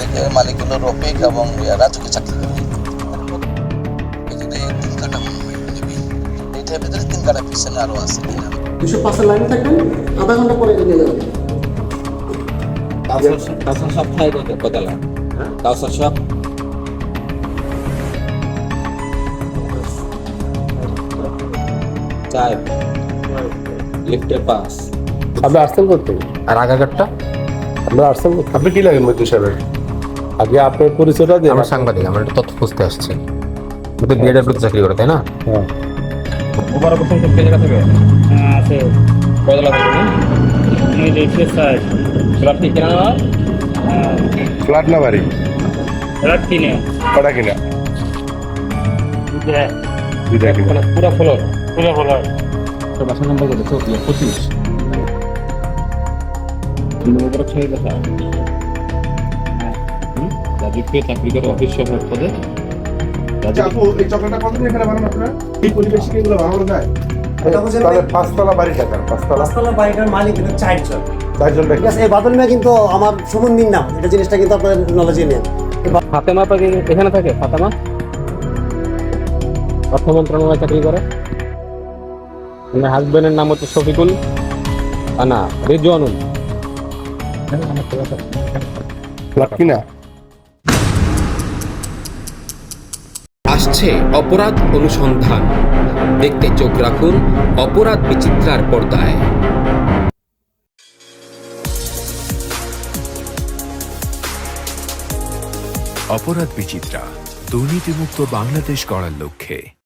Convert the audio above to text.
মালিক মালিক হলো রফিক এবং রাজুকে চাকরি করে এখানে তিন কাটা এইটার ভিতরে তিন কাটা পিছনে আরও আছে। দুশো পাঁচের লাইনে থাকবেন আধা ঘণ্টা পরে নিয়ে যাবেন। কাউসার সব খাই কত কতলা কাউসার সব চার। লিফটের পাস আপনি আসছেন করতে? আর আগারটা আপনারা আসছেন আপনি কি লাগেন মৈত্রী সাহেবের? আগে আপনার পরিচয়টা দেন আমরা সাংবাদিক আমরা একটা তথ্য খুঁজতে আসছি। আমাদের বিএডব্লিউ চাকরি করে তাই না? হ্যাঁ। করতে জায়গা থেকে আছে। কয়তলা থেকে আমি দেখছি স্যার। ফ্ল্যাট কি কেনা ফ্ল্যাট না বাড়ি? ফ্ল্যাট কিনে। কটা কিনা? পুরো ফ্লোর। পুরো ফ্লোর। তো বাসা নম্বর কত? পঁচিশ? নম্বর ছয় কথা রাজুকে চাকরি করে অফিস সভার পদে। এই চকলেটটা কতদিন এখানে বানান আপনারা? এই পরিবেশে এগুলো বানানো যায়? পাঁচতলা বাড়ি পাঁচতলা। পাঁচতলা বাড়িটার মালিক কিন্তু চারজন। চারজন ঠিক আছে এই বাদল মিয়া কিন্তু আমার সুমন্দির নাম। এটা জিনিসটা কিন্তু আপনার নলেজে নেন ফাতেমা এখানে থাকে? ফাতেমা? অর্থ মন্ত্রণালয়ে চাকরি করে। আমার হাজবেন্ডের নাম হচ্ছে শফিকুল। না রিজওয়ানুল। কিনা? আসছে অপরাধ অনুসন্ধান। দেখতে চোখ রাখুন অপরাধ বিচিত্রার পর্দায়। অপরাধ বিচিত্রা, দুর্নীতিমুক্ত বাংলাদেশ গড়ার লক্ষ্যে।